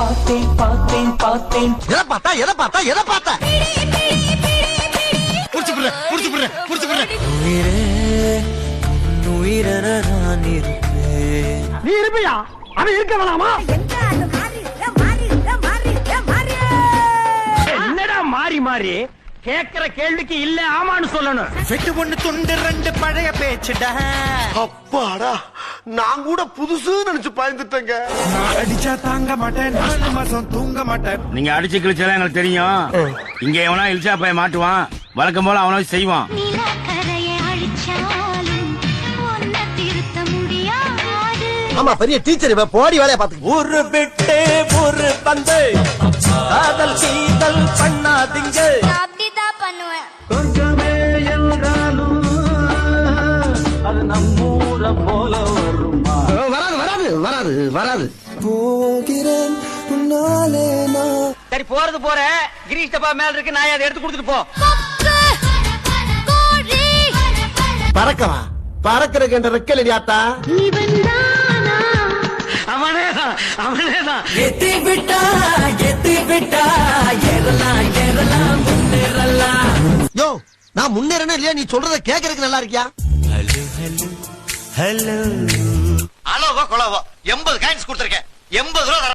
பார்த்தேன் பார்த்தேன் பார்த்தேன் எதை பார்த்தா எதை பார்த்தா எதை பார்த்தா? புடிச்சு புடுற புடிச்சு புடுற புடிச்சு புடுற உயிரே உயிரென நான் இருப்பேன். நீ இருப்பியா? அவன் இருக்க வேணாமா? என்னடா மாறி மாறி? கேக்குற கேள்விக்கு இல்ல ஆமான்னு சொல்லணும். வெட்டு ஒண்ணு துண்டு ரெண்டு பழைய பேச்சுடா. அப்பாடா. நான் கூட புதுசு நினைச்சு பயந்துட்டேங்க. நான் அடிச்சா தாங்க மாட்டேன் நாலு மாசம் தூங்க மாட்டேன். நீங்க அடிச்சு கிழிச்சாலும் எங்களுக்கு தெரியும். இங்க எவனா இழிச்சா போய் மாட்டுவான். வழக்கம் போல அவனை செய்வான். நிலக்கரையை அழிச்சாலும் ஒன்ன திருத்த முடியாது. ஆமா பெரிய டீச்சர் இவ போடி வேலைய பாத்துக்க ஒரு விட்டு ஒரு பந்து. காதல் சீதல் பண்ணாதீங்க. அப்படிதான் பண்ணுவேன். சொர்க்கமே என்றாலும் அது நம்மூர போல வருமா? வராது வராது வராது வராது. போகிறேன் உன்னாலே நான். சரி போறது போற. கிரீஷ் டப்பா மேல இருக்கு நான் அதை எடுத்து கொடுத்துட்டு போ. பறக்கவா? பறக்கிறதுக்கு என்ற ரெக்கல் இவன்தானா அவனேதான் அவனேதான் எத்தி விட்டா எத்தி விட்டா ஏறலாம் ஏறலாம் முன்னேறலாம் யோ நான் முன்னேறணும் இல்லையா? நீ சொல்றத கேக்குறதுக்கு நல்லா இருக்கியா? ஹலோ ஹலோ அளவோ எண்பது காயின்ஸ் கொடுத்துருக்கேன். எண்பது ரூபா